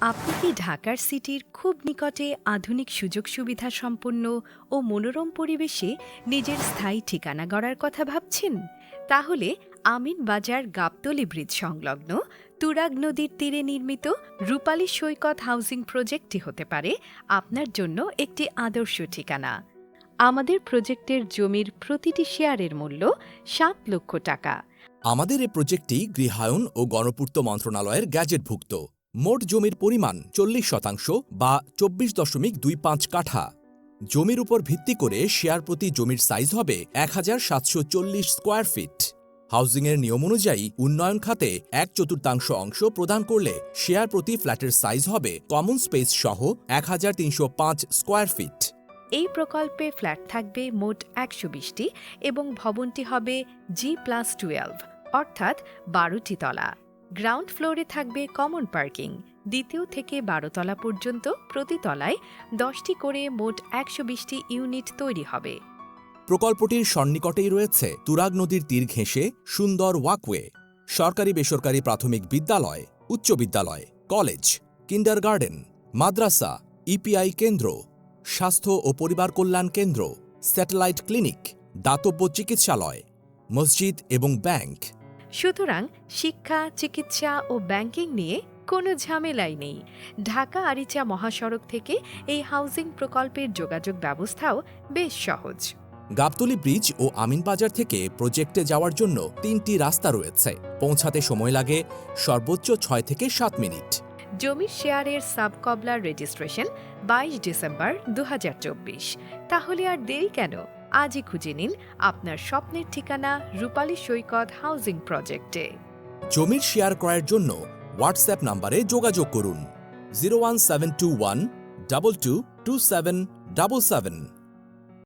আপনি কি ঢাকার সিটির খুব নিকটে আধুনিক সুযোগ সুবিধা সম্পন্ন ও মনোরম পরিবেশে নিজের স্থায়ী ঠিকানা গড়ার কথা ভাবছেন? তাহলে আমিন বাজার গাবতলি ব্রিজ সংলগ্ন তুরাগ নদীর তীরে নির্মিত রূপালী সৈকত হাউজিং প্রজেক্টটি হতে পারে আপনার জন্য একটি আদর্শ ঠিকানা। আমাদের প্রজেক্টের জমির প্রতিটি শেয়ারের মূল্য সাত লক্ষ টাকা। আমাদের এ প্রজেক্টটি গৃহায়ন ও গণপূর্ত মন্ত্রণালয়ের গ্যাজেটভুক্ত। মোট জমির পরিমাণ চল্লিশ শতাংশ বা চব্বিশ দশমিক দুই পাঁচ কাঠা। জমির উপর ভিত্তি করে শেয়ার প্রতি জমির সাইজ হবে এক হাজার সাতশো চল্লিশ স্কোয়ার ফিট। হাউজিংয়ের নিয়ম অনুযায়ী উন্নয়ন খাতে এক চতুর্থাংশ অংশ প্রদান করলে শেয়ার প্রতি ফ্ল্যাটের সাইজ হবে কমন স্পেস সহ এক হাজার তিনশো পাঁচ স্কোয়ার ফিট। এই প্রকল্পে ফ্ল্যাট থাকবে মোট একশো বিশটি এবং ভবনটি হবে জি প্লাস টুয়েলভ, অর্থাৎ বারোটি তলা। গ্রাউন্ড ফ্লোরে থাকবে কমন পার্কিং। দ্বিতীয় থেকে বারো তলা পর্যন্ত প্রতি তলায় দশটি করে মোট একশো বিশটি ইউনিট তৈরি হবে। প্রকল্পটির সন্নিকটেই রয়েছে তুরাগ নদীর তীর ঘেঁষে সুন্দর ওয়াকওয়ে, সরকারি বেসরকারি প্রাথমিক বিদ্যালয়, উচ্চ বিদ্যালয়, কলেজ, কিন্ডারগার্ডেন, মাদ্রাসা, ইপিআই কেন্দ্র, স্বাস্থ্য ও পরিবার কল্যাণ কেন্দ্র, স্যাটেলাইট ক্লিনিক, দাতব্য চিকিৎসালয়, মসজিদ এবং ব্যাংক। সুতরাং শিক্ষা চিকিৎসা ও ব্যাংকিং নিয়ে কোনো ঝামেলাই নেই। ঢাকা আরিচা মহাসড়ক থেকে এই হাউজিং প্রকল্পের যোগাযোগ ব্যবস্থাও বেশ সহজ। গাবতলী ব্রিজ ও আমিনবাজার থেকে প্রজেক্টে যাওয়ার জন্য তিনটি রাস্তা রয়েছে। পৌঁছাতে সময় লাগে সর্বোচ্চ ছয় থেকে সাত মিনিট। জমির শেয়ারের সাব কবলার রেজিস্ট্রেশন বাইশ ডিসেম্বর দু হাজার চব্বিশ। তাহলে আর দেরি কেন? আজই খুঁজে নিন আপনার স্বপ্নের ঠিকানা রূপালী সৈকত হাউজিং প্রজেক্টে। জমির শেয়ার করার জন্য হোয়াটসঅ্যাপ নম্বরে যোগাযোগ করুন। Zero one seven two one double two two seven double seven.